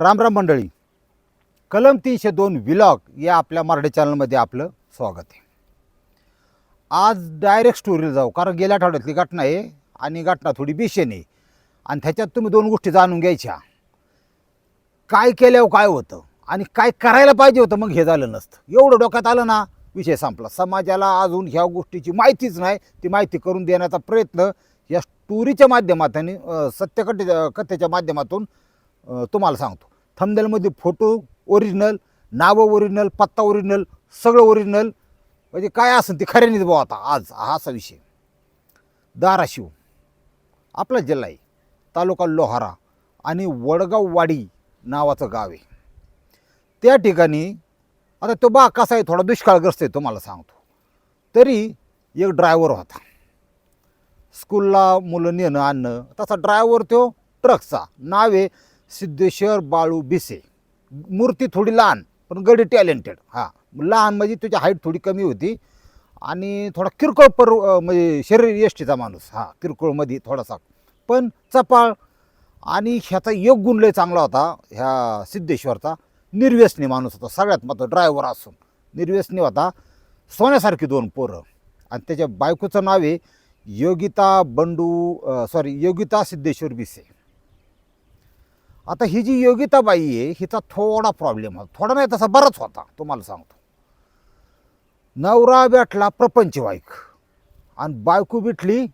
राम राम मंडळी. कलम तीनशे दोन विलॉग या आपल्या मराठी चॅनलमध्ये आपलं स्वागत आहे. आज डायरेक्ट स्टोरीला जाऊ कारण गेल्या आठवड्यातली घटना आहे आणि घटना थोडी बेशेन आहे. आणि त्याच्यात तुम्ही दोन गोष्टी जाणून घ्यायच्या. काय केल्यावर काय होतं आणि काय करायला पाहिजे होतं मग हे झालं नसतं. एवढं डोक्यात आलं ना विषय संपला. समाजाला अजून ह्या गोष्टीची माहितीच नाही. ती माहिती करून देण्याचा प्रयत्न या स्टोरीच्या माध्यमातून सत्यकटे सत्यकथे कथेच्या माध्यमातून तुम्हाला सांगतो. थंबनेलमध्ये फोटो ओरिजिनल नावं ओरिजिनल पत्ता ओरिजिनल सगळं ओरिजिनल म्हणजे काय असेल ते खऱ्यानेच भाऊ आता आज हा असा विषय. धाराशिव आपला जिल्हा आहे तालुका लोहारा आणि वडगाववाडी नावाचं गाव आहे. त्या ठिकाणी आता तो बा कसा आहे थोडा दुष्काळग्रस्त आहे तुम्हाला सांगतो. तरी एक ड्रायव्हर होता. स्कूलला मुलं नेणं आणणं तसा ड्रायव्हर तो ट्रकचा नाव आहे सिद्धेश्वर बाळू बिसे मूर्ती थोडी लहान पण गडी टॅलेंटेड. हां लहान म्हणजे तुझी हाईट थोडी कमी होती. आणि थोडा किरकोळ पर म्हणजे शरीर यष्टीचा माणूस. हा किरकोळमध्ये थोडासा. पण चपाळ आणि ह्याचा योग गुण लय चांगला होता ह्या सिद्धेश्वरचा. निर्व्यसनी माणूस होता सगळ्यात मात्र ड्रायव्हर असून. निर्व्यसनी होता. सोन्यासारखी दोन पोरं. आणि त्याच्या बायकोचं नाव आहे योगिता बंडू सॉरी योगिता सिद्धेश्वर बिसे आता ही जी योगिताबाई आहे हिचा थोडा प्रॉब्लेम होता. थोडा नाही तसा बराच होता तुम्हाला सांगतो. नवरा भेटला प्रपंचवाईक आणि बायको भेटली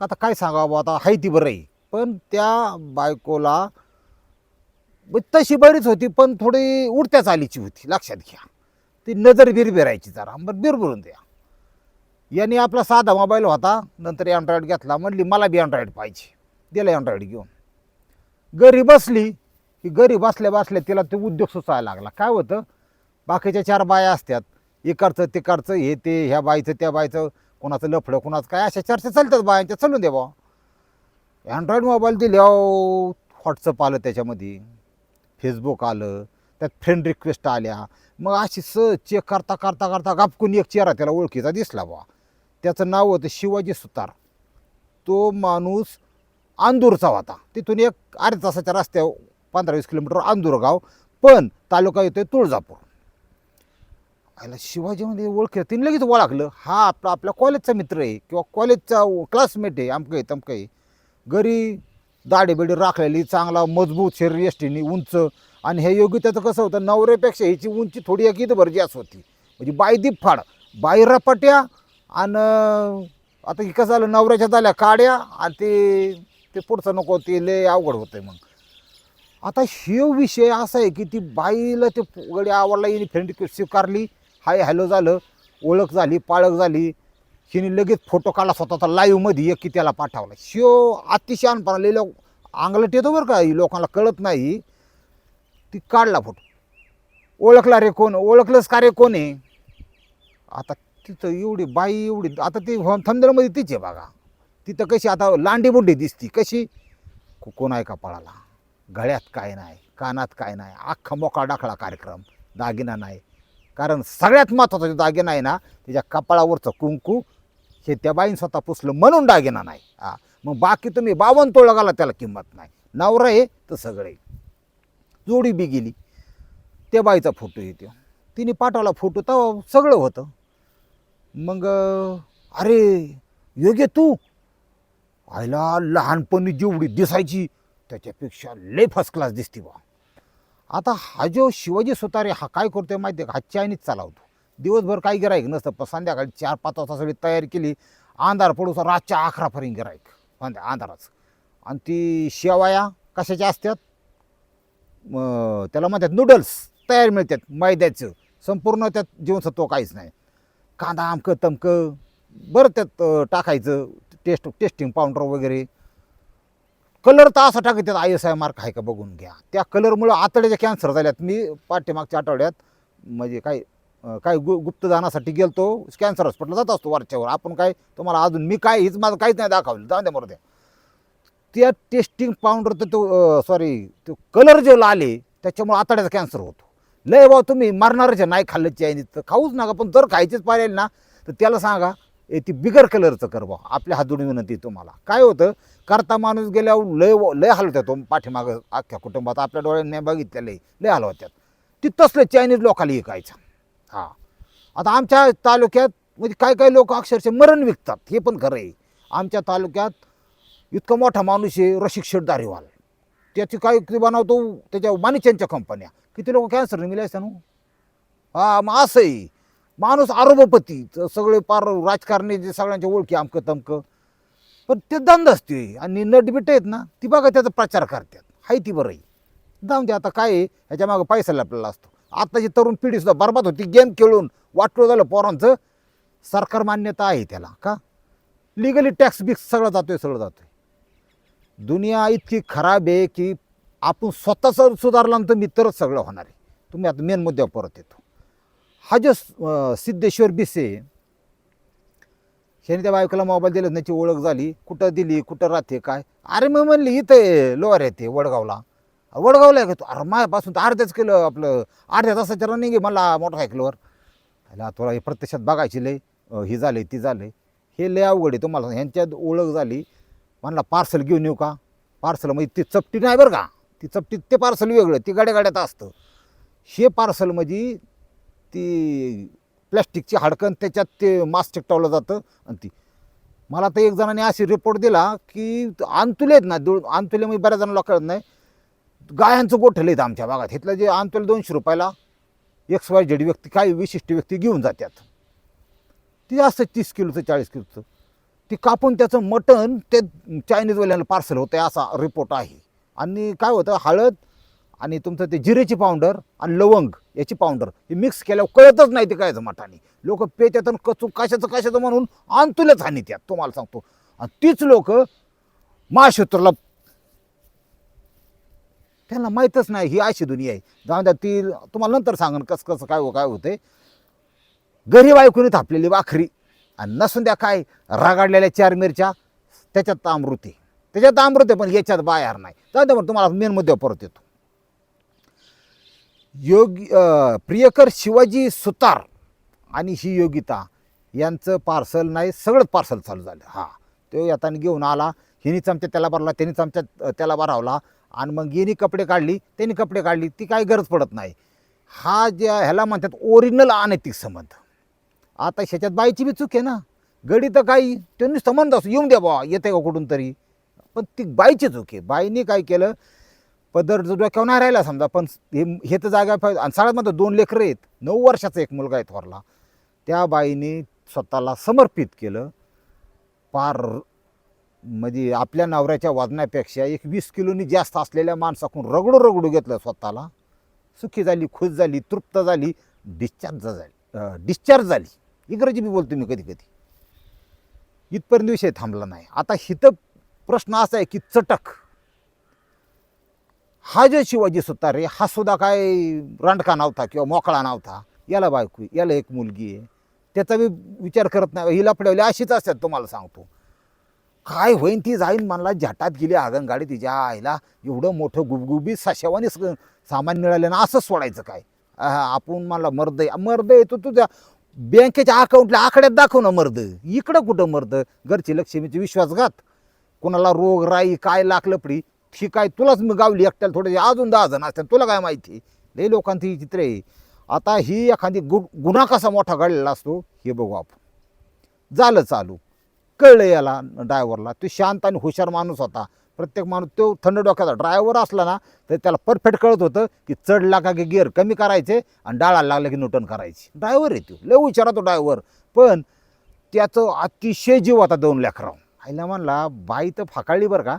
आता काय सांगावं बुवा आता हाय ती बरं आहे. पण त्या बायकोला तशी बरीच होती पण थोडी उडत्या चालीची होती लक्षात घ्या. ती नजर बिरबिरायची जरा बरं बिरबिरून द्या. यांनी आपला साधा मोबाईल होता नंतर अँड्रॉइड घेतला म्हणली मला बी अँड्रॉइड पाहिजे. दिला अँड्रॉइड घेऊन. घरी बसली की घरी बसल्या बसल्या तिला ते उद्योग सुचायला लागला. काय होतं? बाकीच्या चार बाया असतात इकडचं तिकडचं हे ते ह्या बाईचं त्या बाईचं कोणाचं लफडं कोणाचं काय अशा चर्चा चालतात बायांच्या. चालून दे बा अँड्रॉईड मोबाईल दिले व्हॉट्सअप आलं त्याच्यामध्ये. फेसबुक आलं. त्यात फ्रेंड रिक्वेस्ट आल्या. मग अशी स चेक करता करता करता गापकून एक चेहरा त्याला ओळखीचा दिसला बा. त्याचं नाव होतं शिवाजी सुतार. तो माणूस आंदूरचा होता तिथून एक अर्ध्या तासाच्या रस्त्यावर पंधरा वीस किलोमीटर आंदूर गाव पण तालुका येतोय तुळजापूर. आयला शिवाजीमध्ये ओळख तिने लगेच ओळखलं. हा आपला आपल्या कॉलेजचा मित्र आहे किंवा कॉलेजचा क्लासमेट आहे आमकं आहे तमकं आहे. घरी दाढी बिडी राखलेली चांगला मजबूत शरीर यष्टीने उंच. आणि हे योगिताचं कसं होतं नवऱ्यापेक्षा ह्याची उंची थोडी एक इथं असं होती. म्हणजे बायदीप फाड बायरापट्या आणि आता हे कसं झालं नवऱ्याच्या झाल्या काड्या आणि ते ते पुढचं नको ते लय अवघड होतंय मग. आता हे विषय असा आहे की ती बाईला ते गडी आवडला हिने फ्रेंड स्वीकारली हाय हॅलो झालं ओळख झाली पाळख झाली हिने लगेच फोटो काढला स्वतःचा लाईव्हमध्ये एक की त्याला पाठवला. शिव अतिशय अनपणाले लोक अंगलट येतो बरं का ही लोकांना कळत नाही. ती काढला फोटो ओळखला रे कोण ओळखलंच का रे कोण आहे? आता तिथं एवढी बाई एवढी आता ती थंदरमध्ये तीच आहे बघा. तिथं कशी आता लांडी बुंडी दिसती कशी? कोण आहे कपाळाला गळ्यात काय नाही कानात काय नाही अख्खा मोकळा डाखळा कार्यक्रम दागिना नाही. कारण सगळ्यात महत्त्वाचा जो दागिना आहे ना त्याच्या कपाळावरचं कुंकू हे त्या बाईन स्वतः पुसलं म्हणून दागिना नाही. हा मग बाकी तुम्ही बावन तोळ घाला त्याला किंमत नाही. नवरा आहे तर सगळे. जोडी बी गेली. त्या बाईचा फोटो येतो. तिने पाठवला फोटो तर सगळं होतं. मग अरे योग्य तू आईला लहानपणी जेवढी दिसायची त्याच्यापेक्षा लय फर्स्ट क्लास दिसते बा आता हा जो शिवाजी सुतारे हा काय करतोय माहिती आहे का? हा चायनीज चालवतो. दिवसभर काही गिरायक नसतं पण संध्याकाळी चार पाच वाजता सगळी तयारी केली अंधार पडूसा रातच्या अकरापर्यंत गिरायक संध्या म्हणजे अंधाराच. आणि ती शेवाया कशाच्या असतात? त्याला म्हणतात नूडल्स तयार मिळतात मैद्याचं. संपूर्ण त्यात जीवनसत्व काहीच नाही. कांदा आमकं तमकं बरं त्यात टाकायचं. टेस्ट टेस्टिंग पावडर वगैरे. कलर तर असा टाकतात आय एस आय मार्क आहे का बघून घ्या. त्या कलरमुळं आतड्याच्या कॅन्सर झाल्यात. मी पाठीमागच्या आठवड्यात म्हणजे काय काय गु गुप्तदानासाठी गेलतो कॅन्सर हॉस्पिटलला जात असतो वरच्यावर. आपण काय तुम्हाला अजून मी काय हीच माझं काहीच नाही दाखवलं. जाऊन द्या मरू द्या. त्या टेस्टिंग पावडर तर तो सॉरी तो कलर जे आले त्याच्यामुळे आतड्याचा कॅन्सर होतो. लय भाऊ तुम्ही मरणारच आहे, नाही खाल्लं आहे तर खाऊच नका पण जर खायचेच पाहिजे ना तर त्याला सांगा ए ती बिगर कलरचं कर बा आपल्या हातून विनंती तुम्हाला. काय होतं करता माणूस गेल्यावर लय लय हलवत्या तो हो, पाठीमागं अख्ख्या कुटुंबात. आपल्या डोळ्यांनी बघितलेलं आहे लय हलवत्यात. ती तसलं चायनीज लोकाला ऐकायचं. हां. आता आमच्या तालुक्यात म्हणजे काय काय लोक अक्षरशः मरण विकतात. हे पण खरं आहे. आमच्या तालुक्यात इतका मोठा माणूस आहे रसिक शेटदारीवाल त्याची काय बनवतो त्याच्या मानिच्यांच्या कंपन्या किती लोक कॅन्सरने मिले असं ना हो? हा? मग असंही माणूस आरोपपती सगळे पार राजकारणी जे सगळ्यांच्या ओळखी आमकं तमकं. पण ते दंद असते आणि नटबिट आहेत ना ती बघा त्याचा प्रचार करतात. हाय ती बरं आहे. जाऊन दे आता काय आहे? ह्याच्या मागं पैसा लपलेला असतो. आत्ताची तरुण पिढी सुद्धा बरबाद होती गेम खेळून वाटलं झालं पोरांचं. सरकार मान्यता आहे त्याला का? लिगली टॅक्स बिक्स सगळं जातोय सगळं जातोय. दुनिया इतकी खराब आहे की आपण स्वतःच सुधारला मित्रच मी तरच सगळं होणार आहे. तुम्ही आता मेन मुद्द्यावर परत येतो. हा जो सिद्धेश्वर बिसे ह्याने त्या बायकोला मोबाईल दिला त्याची ओळख झाली. कुठं दिली कुठं राहते काय? अरे मग म्हणली इथं लोअर येते वडगावला. वडगावला आहे का तू? अरे माझ्यापासून तर अर्ध्याच केलं आपलं अर्ध्या तासाच्या रनिंग आहे मला मोटरसायकलवर त्याला तुला हे प्रत्यक्षात बघायची लय ही झाले ती झाले हे लय अवघड आहे तुम्हाला. ह्यांच्यात ओळख झाली. म्हणला पार्सल घेऊन येऊ का? पार्सल म्हणजे ती चपटी नाही बरं का? ती चपटी ते पार्सल वेगळं ती गाड्या गाड्यात असतं. हे पार्सल म्हणजे ती प्लॅस्टिकची हाडकन त्याच्यात ते मास्क चिकटवलं जातं आणि ती. मला तर एक जणांनी अशी रिपोर्ट दिला की अंतुले आहेत ना दो अंतुले मी बऱ्याच जणांना कळत नाही. गायांचं गोठलं आहेत आमच्या भागात. इथलं जे अंतुले दोनशे रुपयाला एक्स वाय झेड व्यक्ती काही विशिष्ट व्यक्ती घेऊन जातात ती असतं तीस किलोचं चाळीस किलोचं. ती कापून त्याचं मटण ते चायनीजवाल्यांना पार्सल होतं असा रिपोर्ट आहे. आणि काय होतं? हळद आणि तुमचं ते जिरेची पावडर आणि लवंग याची पावडर हे मिक्स केल्यावर कळतच नाही ते काय मठाने. लोक पेच्यात आणि कचून कशाचं कशाचं म्हणून आणतुलेच हानी त्यात तुम्हाला सांगतो. आणि तीच लोक महाशत्रूला त्यांना माहीतच नाही ही अशी दुनिया आहे. जाऊन द्या ती तुम्हाला नंतर सांगन कसं कसं काय हो काय होते गरीब ऐकून थापलेली वाखरी आणि नसून द्या काय रागाडलेल्या चार मिरच्या त्याच्यात अमृत त्याच्यात अमृत पण याच्यात बाहेर नाही. जाऊ द्या पण तुम्हाला मेन मुद्द्यावर परत येतो. योगी प्रियकर शिवाजी सुतार आणि ही योगिता यांचं पार्सल नाही सगळंच पार्सल चालू झालं. हां तो येताना घेऊन आला हिनी चमच्या त्याला भरला त्यांनी चमच्या त्याला भरावला आणि मग हिनी कपडे काढली त्यांनी कपडे काढली ती काही गरज पडत नाही. हा जे ह्याला म्हणतात ओरिजिनल अनैतिक संबंध. आता ह्याच्यात बाईची बी चूक आहे ना. गडी तर काही त्यांनी संबंध असो येऊन द्या बा येते का कुठून तरी. पण ती बाईची चूक आहे. बाईने काय केलं पदर जो डोक्यावर नाही राहिला समजा पण हे हे तर जागा पाहिजे आणि सगळ्यात दोन लेकरं आहेत. नऊ वर्षाचा एक मुलगा आहे थोरला. त्या बाईने स्वतःला समर्पित केलं. पार म्हणजे आपल्या नवऱ्याच्या वजनापेक्षा एक वीस किलोनी जास्त असलेल्या माणसाकडून रगडू रगडू घेतलं स्वतःला. सुखी झाली खुश झाली तृप्त झाली डिस्चार्ज झाली. डिस्चार्ज झाली. इंग्रजी मी बोलतो मी कधी कधी. इथपर्यंत विषय थांबला नाही. आता हिथं प्रश्न असा आहे की चटक. हा जे शिवाजी सुतारे हा सुद्धा काय रांडका नव्हता किंवा मोकळा नव्हता. याला बायको याला एक मुलगी आहे. त्याचा मी विचार करत नाही. हिला पडवली अशीच असतात तुम्हाला सांगतो. काय होईन ती जाईन म्हणला झटात गेली आगनगाडी तिच्या आईला. एवढं मोठं गुबगुबी सशावानी सामान मिळालं ना असंच सोडायचं काय? आहा, आपण मला मर्द मर्द येतो तुझ्या बँकेच्या अकाउंटला आकड्यात दाखव ना मर्द. इकडं कुठं मर्द? घरची लक्ष्मीची विश्वासघात. कोणाला रोग राई काय लाकलं पडी ही काय तुलाच मी गावली एकट्याला थोडे अजून दहा जण असतात तुला काय माहिती? लई लोकांची ही चित्र आहे. आता ही एखादी गु गुन्हा कसा मोठा घडलेला असतो हे बघू आपण. झालं चालू. कळलं याला ड्रायव्हरला. तो शांत आणि हुशार माणूस होता. प्रत्येक माणूस तो थंड डोक्याचा ड्रायव्हर असला ना तर त्याला परफेक्ट कळत होतं की चढला का की गिअर कमी करायचे आणि डाळाला लागलं की न्यूटन करायची. ड्रायव्हर आहे तो. लय विचारा तो ड्रायव्हर. पण त्याचं अतिशय जीव आता दोन लेकराव आईला म्हणला बाई तर फाकाळली बरं का.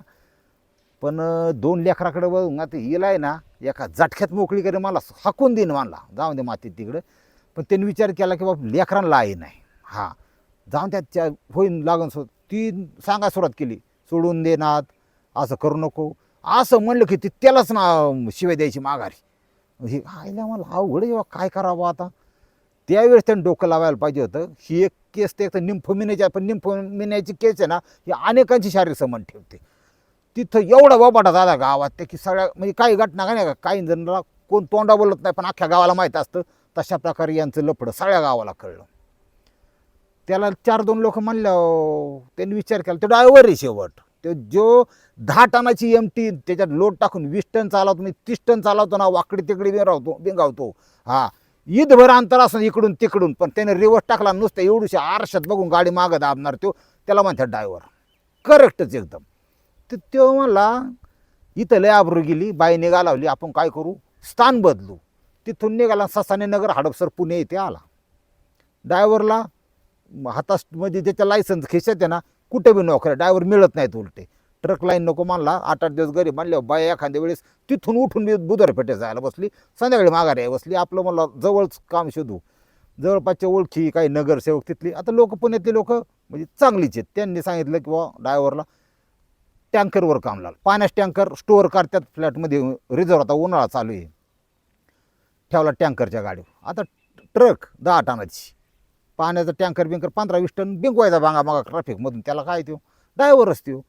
पण दोन लेकराकडे बघून आता हिला आहे ना एका झटक्यात मोकळी करे मला हाकून देईन मानला. जाऊन दे मातीत तिकडं. पण त्यांनी विचार केला की बाबा लेकरांना आहे नाही. हां. जाऊन त्याच्या होईन लागून सो ती सांगा सुरुवात केली. सोडून देणार असं करू नको. असं म्हणलं की ती त्यालाच ना शिवाय द्यायची माघारी. हे आईला मला अवघड आहे बा, काय करावं आता? त्यावेळेस त्यांनी डोकं लावायला पाहिजे होतं. ही एक केस ते एक तर निम्फोमिनेची आहे, पण निम्फोमिन्याची केस आहे ना ही अनेकांची शारीरिक समान ठेवते. तिथं एवढा बोबाटा दादा गावात ते की सगळ्या म्हणजे काही घटना काय नाही का? काही जणांना कोण तोंडा बोलत नाही पण अख्ख्या गावाला माहीत असतं. तशा प्रकारे यांचं लफडं सगळ्या गावाला कळलं. त्याला चार दोन लोक म्हणल्या त्यांनी विचार केला. तो डायव्हर आहे शेवट. तो जो दहा टनाची एम टी त्याच्यात लोड टाकून वीस टन चालवतो मी तीस टन चालवतो ना वाकडी तिकडे बिरावतो बिंगावतो. हा. ईदभर अंतर असं इकडून तिकडून पण त्याने रिवर्स टाकला नुसतं एवढीशी आरशात बघून गाडी मागं दाबणार तो. त्याला म्हणतात डायव्हर करेक्टच एकदम. तर तो म्हणला इथं लय आबरू गेली बाई निघालावली आपण काय करू? स्थान बदलू. तिथून निघाला ससाने नगर हडपसर पुणे येथे आला. डायव्हरला हातास म्हणजे त्याच्या लायसन्स खिशात आहे ना कुठे बी नोकऱ्या डायव्हर मिळत नाहीत उलटे. ट्रक लाईन नको मानला आठ आठ दिवस घरी मानले बाया एखाद्या वेळेस तिथून उठून मी बुधवारपेठे जायला बसली संध्याकाळी माघारी आहे बसली आपलं मला जवळच काम शोधू. जवळपासच्या ओळखी काही नगरसेवक तिथली. आता लोक पुण्यातली लोक म्हणजे चांगलीच आहेत. त्यांनी सांगितलं की बा डायव्हरला टँकरवर काम लागलं. पाण्यास टँकर स्टोअर करतात फ्लॅटमध्ये रिझर्व आता उन्हाळा चालू आहे. ठेवला टँकरच्या गाडीवर. आता ट्रक दहा टनाची. पाण्याचा टँकर बिंकर पंधरा वीस टन बिंकवायचा बांगा मागा ट्रॅफिकमधून. त्याला काय देऊ ड्रायव्हरच देऊ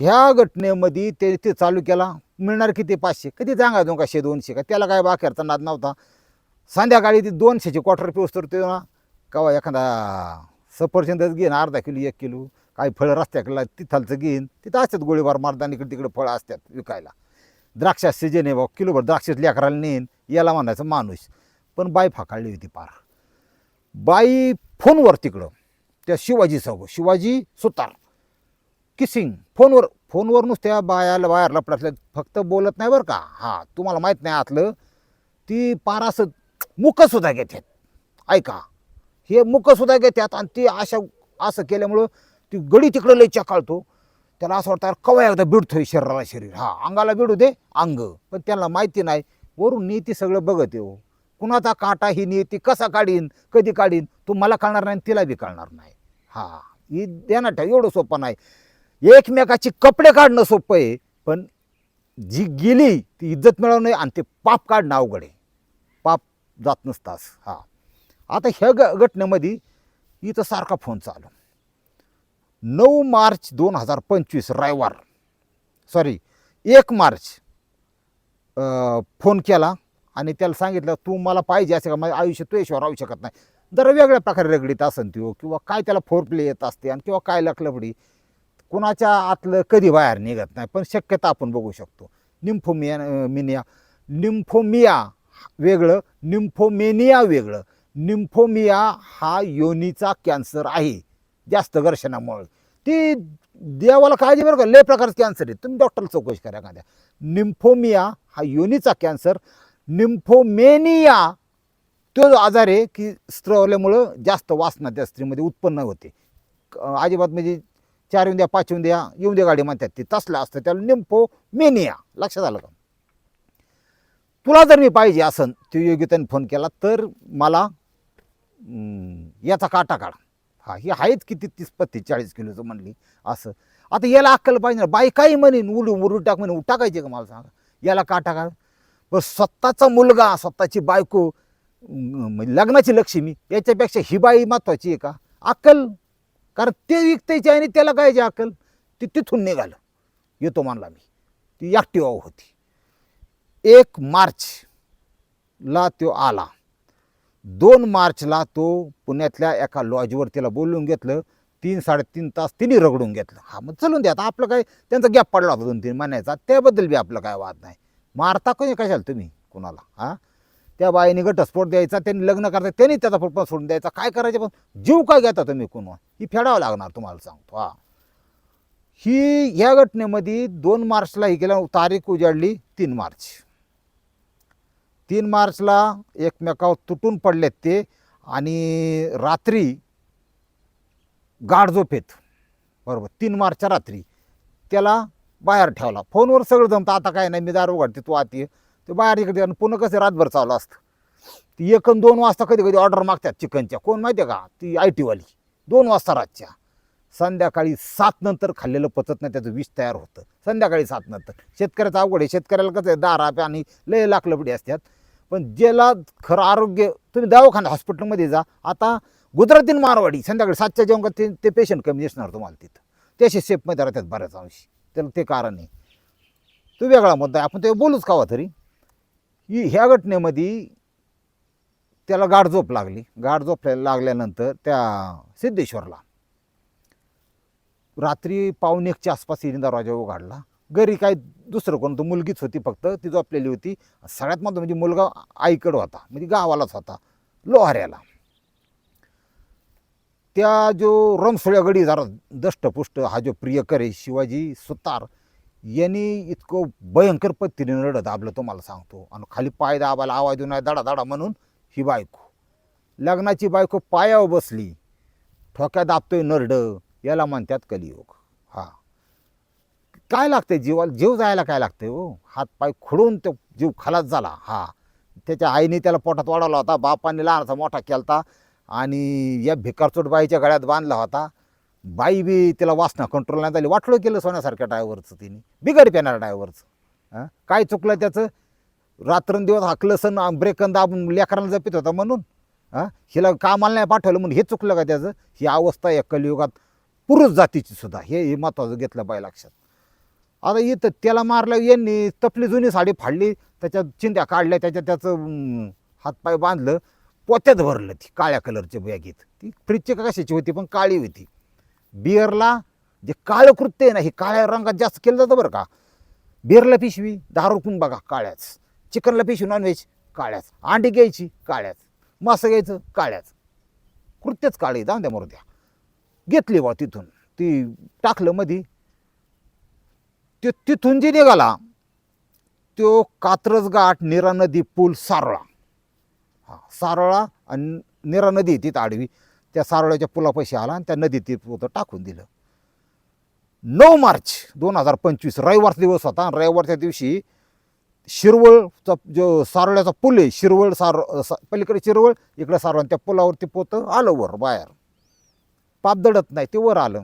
ह्या घटनेमध्ये ते ते चालू केला. मिळणार किती? पाचशे. कधी जांगा दोन काशे दोनशे? का त्याला काय बाखेरचा नाद नव्हता? संध्याकाळी ती दोनशेची क्वार्टर पिऊस तर ते ना. कवा एखादा सफरचंदच घेईन अर्धा किलो एक किलो. काही फळं रस्त्याकडला तिथालचं घेईन. तिथं असतात गोळीबार मारताना इकडे तिकडे फळं असतात विकायला. द्राक्षा सीजन आहे बा किलोभर द्राक्षात लेकराला नेईन याला म्हणायचं माणूस. पण बाई फाकाळली होती पार. बाई फोनवर तिकडं. त्या शिवाजी सगळं शिवाजी सुतार. किसिंग. फोनवर फोनवर नुसत्या बायाला बाहेर लपडातल्या फक्त बोलत नाही बरं का. हां तुम्हाला माहीत नाही आतलं. ती पार असं मुकंसुद्धा घेतात ऐका. हे मुकंसुद्धा घेतात आणि ती अशा असं केल्यामुळं ती गडी तिकडं लय चकाळतो. त्याला असं वाटतं कवा एकदा बिडतोय शरीराला शरीर. हा अंगाला बिडू दे अंग. पण त्यांना माहिती नाही. वरून नेते सगळं बघत येऊ हो. कुणाचा काटा ही नेते कसा काढीन कधी काढीन तो मला कळणार नाही आणि तिला बी कळणार नाही. हा ही देणार ठेव एवढं सोपं नाही. एकमेकाची कपडे काढणं सोपं आहे पण जी गेली ती इज्जत मिळवणं आणि ते पाप काढणं अवघड आहे. पाप जात नसतास हा. आता ह्या ग घटनेमध्ये इथं सारखा फोन चालू. नऊ मार्च दोन हजार पंचवीस रविवार. सॉरी एक मार्च. फोन केला आणि त्याला सांगितलं तू मला पाहिजे असं का? माझं आयुष्य तू याशिवाय राहू शकत नाही. जरा वेगळ्या प्रकारे रगडीत असन ती किंवा काय त्याला फोर प्ले येत असते आणि किंवा काय लकलपडी कुणाच्या आतलं कधी बाहेर निघत नाही पण शक्यता आपण बघू शकतो. निम्फोमिया मिनिया. निम्फोमिया वेगळं निम्फोमेनिया वेगळं. निम्फोमिया हा योनीचा कॅन्सर आहे. जास्त घर्षणामुळे. ती देवाला काळजी बरं का लय प्रकारचं कॅन्सर आहे. तुम्ही डॉक्टरला चौकशी करा एखाद्या. निम्फोमिया हा योनीचा कॅन्सर निम्फोमेनिया तो जो आजार आहे की स्त्रवल्यामुळं जास्त वासना त्या स्त्रीमध्ये उत्पन्न होते. अजिबात म्हणजे चार येऊन द्या पाच येऊन द्या येऊन द्या गाडी म्हणतात ते. तसलं असतं. त्याला निम्फोमेनिया लक्षात आलं का? तुला जर मी पाहिजे असन तो योग्यतेने फोन केला तर मला याचा काटा काढा. हा हे आहेत किती तीस पस्तीस चाळीस किलोचं म्हणली असं. आता याला अक्कल पाहिजे ना बाई काही म्हणेन उडून उडून टाक म्हणे टाकायचे का मला सांगा? याला काटा टाका पण स्वतःचा मुलगा स्वतःची बायको म्हणजे लग्नाची लक्ष्मी याच्यापेक्षा ही बाई महत्वाची आहे का? अक्कल. कारण ते विकतायची आणि त्याला काय जे अक्कल? ती तिथून निघालं. येतो मानला मी. ती ॲक्टिव्हा होती. एक मार्चला तो आला. दोन मार्चला तो पुण्यातल्या एका लॉजवर त्याला बोलवून घेतलं. तीन साडेतीन तास तिने रगडून घेतलं. हा मग चलून द्या. आता आपलं काय त्यांचा गॅप पडला होता दोन तीन महिन्याचा. त्याबद्दल बी आपलं काय वाद नाही. मारता कोणी? कशाल तुम्ही? कुणाला? हां? त्या बाईने घटस्फोट द्यायचा त्यांनी लग्न करता त्यांनी त्याचा फोटो सोडून द्यायचा. काय करायचं? पण जीव काय घेता तुम्ही कोण? ही फेडावं लागणार तुम्हाला सांगतो हां. ही ह्या घटनेमध्ये दोन मार्चला ही केल्या तारीख उजाडली तीन मार्च. तीन मार्चला एकमेकावर तुटून पडलेत ते आणि रात्री गाढ झोपेत बरोबर तीन मार्चच्या रात्री. त्याला बाहेर ठेवला. फोनवर सगळं जमतं. आता काय नाही मी दार उघडते तू आती. ते बाहेर इकडे आणि पुन्हा कसं रातभर चालू असतं. ती एक दोन वाजता कधी कधी ऑर्डर मागतात चिकनच्या. कोण माहिती आहे का? ती आय टीवाली दोन वाजता रातच्या. संध्याकाळी सात नंतर खाल्लेलं पचत नाही त्याचं विष तयार होतं. संध्याकाळी सात नंतर. शेतकऱ्याचं अवघड आहे. शेतकऱ्याला कसं आहे दारा आणि लय लाकलपडी असतात. पण ज्याला खरं आरोग्य तुम्ही दवाखाना हॉस्पिटलमध्ये जा. आता गुजरातीन मारवाडी संध्याकाळी सातच्या जेवण ते ते पेशंट कमी दिसणार तुम्हाला तिथं. त्याशी सेफमध्ये राहतात बऱ्याच अंशी. त्याला ते कारण आहे. तो वेगळा मुद्दा आहे. आपण ते बोलूच कावा तरी. ही ह्या घटनेमध्ये त्याला गाठ झोप लागली. गाठ झोप लागल्यानंतर त्या सिद्धेश्वरला रात्री पावणे एकच्या आसपास इरिंदा दरवाजा उघडला घरी काय दुसरं कोणतं मुलगीच होती फक्त ती झोपलेली होती. सगळ्यात महत्त्वाचं म्हणजे मुलगा आईकडं होता म्हणजे गावालाच होता लोहाऱ्याला. त्या जो रमसोळ्या गडी जरा दष्टपुष्ट हा जो प्रियकर आहे शिवाजी सुतार यांनी इतकं भयंकर पद्धतीने रडत दाबलं तुम्हाला सांगतो. आणि खाली पाय दाबायला आवाज देऊन दाडा दाडा म्हणून ही बायको. लग्नाची बायको पायावर बसली. ठोक्या दाबतोय नरड याला म्हणतात कलियोग. काय लागते जीवाला? जीव जायला काय लागते हो? हात पाय खुडून तो जीव खलास झाला. हा. त्याच्या आईने त्याला पोटात वाढवला होता. बापाने लहानसा मोठा केलता आणि या भिकारचोट बाईच्या गळ्यात बांधला होता. बाई बी तिला वासना कंट्रोल नाही झाली. वाटलं केलं सोन्यासारख्या ड्रायव्हरचं तिने. बिगड पेणार ड्रायव्हरचं हां? काय चुकलं त्याचं? रात्रंदिवस हाकलं सण ब्रेकन दाबून लेकरांना जपित होता म्हणून. हां? हिला कामाला नाही पाठवलं म्हणून हे चुकलं का त्याचं? ही अवस्था या कलियुगात पुरुष जातीची सुद्धा. हे हे महत्त्वाचं घेतलं बाई लक्षात. आता इथं त्याला मारलं यांनी तपली जुनी साडी फाडली त्याच्यात चिंध्या काढल्या त्याच्यात त्याचं हातपाय बांधलं पोत्यात भरलं ती काळ्या कलरच्या बॅगीत. ती फ्रीजची का कशाची होती पण काळी होती. बिअरला जे काळं कृत्य आहे ना हे काळ्या रंगात जास्त केलं जातं बरं का. बिअरला पिशवी दारू पण बघा काळ्याच. चिकनला पिशवी नॉनव्हेज काळ्याच. अंडी घ्यायची काळ्याच. मासं घ्यायचं काळ्याच. कृत्यच काळी जाऊन द्या मरू द्या. घेतली बा तिथून. ती टाकलं मधी ते तिथून जे निघाला तो कात्रज घाट निरा नदी पूल सारोळा. हा सारोळा आणि निरा नदी आहे तिथं आडवी. त्या सारोळ्याच्या पुलापाशी आला आणि त्या नदीत ते पोतं टाकून दिलं. नऊ मार्च दोन हजार पंचवीस रविवारचा दिवस होता आणि रविवारच्या दिवशी शिरवळचा जो सारोळ्याचा पूल आहे शिरवळ सार सा- पलीकडे शिरवळ इकडे सारोळ त्या पुलावरती पोतं आलं वर बाहेर. पाप दडत नाही ते वर आलं.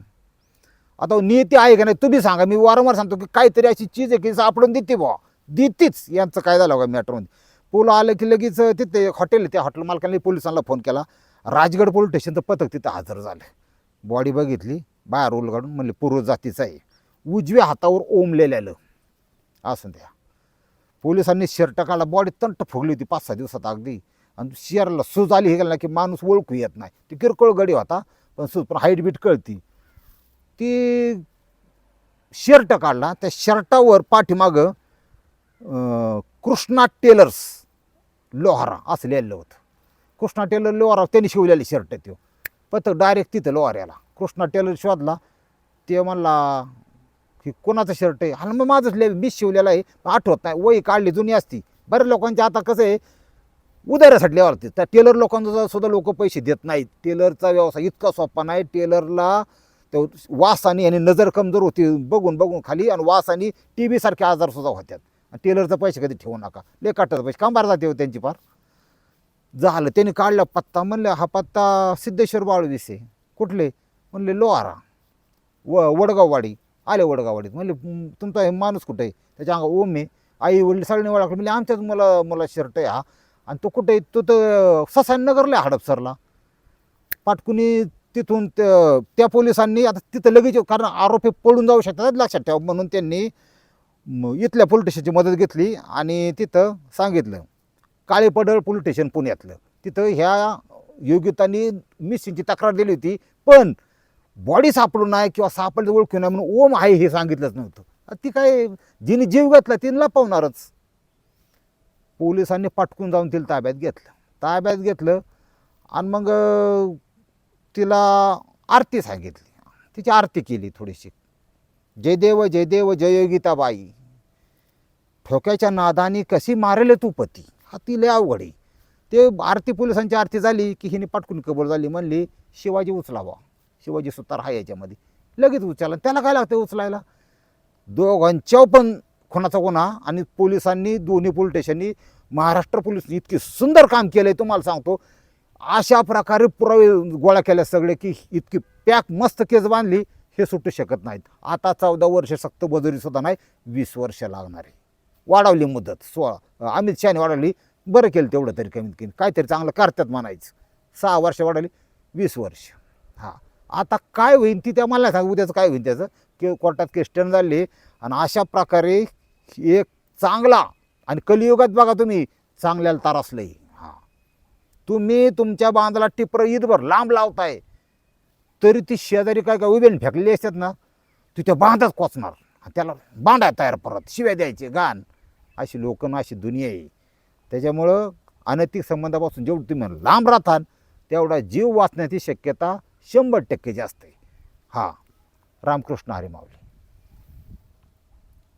आता हो नियती आहे का नाही तुम्ही सांगा. मी वारंवार सांगतो की काहीतरी अशी चीज आहे की सापडून देते बुवा. देतीच. यांचं काय झालं का मॅटरमध्ये पूल आलं की लगेच तिथे एक हॉटेल आहे त्या हॉटेल मालकांनी पोलिसांना फोन केला. राजगड पोलीस स्टेशनचं पथक तिथं हजर झालं. बॉडी बघितली बाहेर उलगाडून म्हणले पूर्व जातीचं आहे. उजव्या हातावर ओमलेलं असं त्या पोलिसांनी शर्ट काढला बॉडी तंट फुगली होती पाच सहा दिवसात अगदी. आणि शेअरला सूज आली हे गेला की माणूस ओळखू येत नाही. ती किरकोळ गडी होता पण सूज पण हाईट बीट कळती. ती शर्ट काढला. त्या शर्टावर पाठीमागं कृष्णा टेलर्स लोहारा असं लिहिलेलं होतं. कृष्णा टेलर लोहारा त्यांनी शिवलेली शर्ट त्यो. पथक डायरेक्ट तिथं लोहाऱ्याला. कृष्णा टेलर शोधला. ते म्हणला की कोणाचं शर्ट आहे? हा मग माझंच लिहि मीच शिवलेला आहे. आठवत नाही. वही काढली जुनी असती. बऱ्याच लोकांच्या आता कसं आहे उदाऱ्यासाठी लिहावं लागते त्या टेलर लोकांचा सुद्धा लोक पैसे देत नाहीत. टेलरचा व्यवसाय इतका सोपा नाही. टेलरला त्या वासाने आणि नजर कमजोर होती बघून बघून खाली आणि वासाने टी व्हीसारखे आजारसुद्धा होत्यात. आणि टेलरचे पैसे कधी ठेवू नका. ले काटाचा पैसे. कांबार जाते हो त्यांची फार. झालं. त्यांनी काढला पत्ता. म्हणलं हा पत्ता सिद्धेश्वर बाळवीसे कुठले? म्हणले लोहारा. व वडगाववाडी. आले वडगाववाडीत. म्हणले तुमचा हे माणूस कुठे आहे? त्याच्या अंगा ओम आहे. आई वडील सगळ्यांनी ओळखलं म्हणजे आमच्याच मला मला शर्ट आहे हा. आणि तो कुठे आहे? तो तर ससानगरला आहे हडपसरला पाटकुनी तिथून त्या पोलिसांनी आता तिथं लगेच कारण आरोपी पळून जाऊ शकतात लक्षात ठेवा. म्हणून त्यांनी इथल्या पोलीस स्टेशनची मदत घेतली आणि तिथं सांगितलं काळे पडळ पोलीस स्टेशन पुण्यातलं. तिथं ह्या योगितांनी मिसिंगची तक्रार दिली होती पण बॉडी सापडू नाही किंवा सापडली ओळखू नाही म्हणून ओम आहे हे सांगितलंच नव्हतं. ती काय जिने जीव घेतला तिने लपवणारच. पोलिसांनी पटकून जाऊन तिला ताब्यात घेतलं. ताब्यात घेतलं आणि मग तिला आरती सांगितली. तिची आरती केली थोडीशी. जय देव जय देव ठोक्याच्या नादानी कशी मारेल तू पती? हा ती लय अवघड आहे. ते आरती पोलिसांची आरती झाली की हिने पटकून कबूल झाली. म्हणली शिवाजी उचलावा. शिवाजी सुतार हा याच्यामध्ये. लगेच उचलला त्याला काय लागतं उचलायला? दोघांच्या पण खुनाचा गुन्हा आणि पोलिसांनी दोन्ही पोलीस स्टेशननी महाराष्ट्र पोलिसनी इतके सुंदर काम केलं आहे तुम्हाला सांगतो. अशा प्रकारे पुरावे गोळा केल्या सगळे की इतकी पॅक मस्त केस बांधली हे सुटू शकत नाहीत. आता चौदा वर्ष सक्त सुद्धा नाही वीस वर्ष लागणार आहे. वाढवली मुदत सोळा अमित शहाने वाढवली बरं केलं तेवढं तरी कमीत कमी. काहीतरी चांगलं करतात म्हणायचं. सहा वर्ष वाढवली वीस वर्ष. हां. आता काय होईल ती त्या मला सांग उद्याचं काय होईल त्याचं? की कोर्टात केस्टन टर्न झाली आणि अशा प्रकारे एक चांगला आणि कलियुगात बघा तुम्ही चांगल्याला तारासलंही तुम्ही तुमच्या बांधाला टिपर ईदभर लांब लावताय तरी ती शेजारी काय काय उभेन फेकलेली असतात ना ती त्या बांधाच कोचणार त्याला बांधाय तयार परत शिव्या द्यायचे गाण अशी लोकं अशी दुनिया आहे. त्याच्यामुळं अनैतिक संबंधापासून जेवढं तुम्ही लांब राहताल तेवढा जीव वाचण्याची शक्यता शंभर टक्के जास्त आहे. हा रामकृष्ण हरी